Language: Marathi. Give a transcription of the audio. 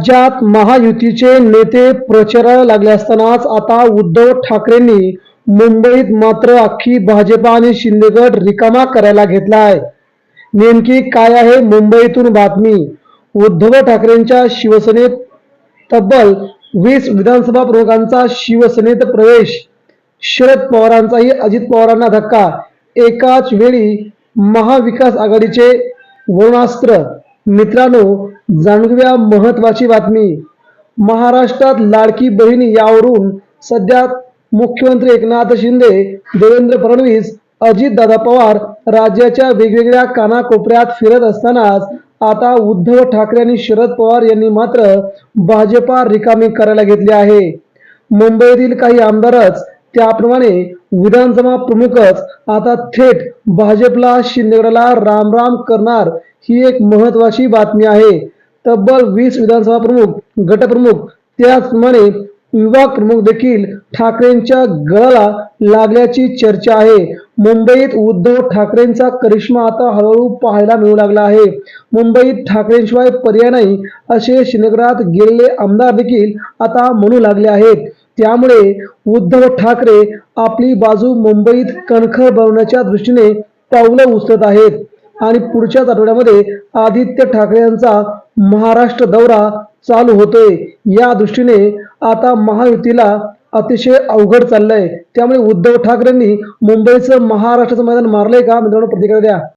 राज्यात महायुतीचे नेते प्रचाराला लागले असतानाच आता उद्धव ठाकरेंनी मुंबईत मात्र अख्खी भाजपा आणि शिंदेगड रिकामा करायला घेतला आहे. नेमकी काय आहे मुंबईतून बातमी? उद्धव ठाकरेंच्या शिवसेनेत तब्बल वीस विधानसभा प्रमुखांचा शिवसेनेत प्रवेश शरद पवारांचाही अजित पवारांना धक्का एकाच वेळी महाविकास आघाडीचे वरुणास्त्र मित्रांनो जाणूया महत्वाची बातमी. महाराष्ट्रात लाडकी बहीण यावरून सध्या मुख्यमंत्री एकनाथ शिंदे देवेंद्र फडणवीस अजितदादा पवार राज्याच्या वेगवेगळ्या कानाकोपऱ्यात फिरत असतानाच आता उद्धव ठाकरे आणि शरद पवार यांनी मात्र भाजपा रिकामी करायला घेतली आहे. मुंबईतील काही आमदारच त्याप्रमाणे विधानसभा प्रमुखच आता थेट भाजपला शिंदेगडाला राम राम करणार ही एक महत्वाची बातमी आहे. तब्बल वीस विधानसभा प्रमुख गटप्रमुख त्याचप्रमाणे विभाग प्रमुख देखील ठाकरेंच्या गळाला लागल्याची चर्चा आहे. मुंबईत उद्धव ठाकरेंचा करिश्मा आता हळूहळू पाहायला मिळू लागला आहे. मुंबईत ठाकरेंशिवाय पर्याय नाही असे श्रीनगरात गेलेले आमदार देखील आता म्हणू लागले आहेत. त्यामुळे उद्धव ठाकरे आपली बाजू मुंबईत कणखर बनवण्याच्या दृष्टीने पावलं उचलत आहेत. आणि पुढच्याच आठवड्यामध्ये आदित्य ठाकरे यांचा महाराष्ट्र दौरा चालू होतोय. या दृष्टीने आता महायुतीला अतिशय अवघड चाललंय. त्यामुळे उद्धव ठाकरेंनी मुंबईचं महाराष्ट्राचं मैदान मारलंय का? मित्रांनो प्रतिक्रिया द्या.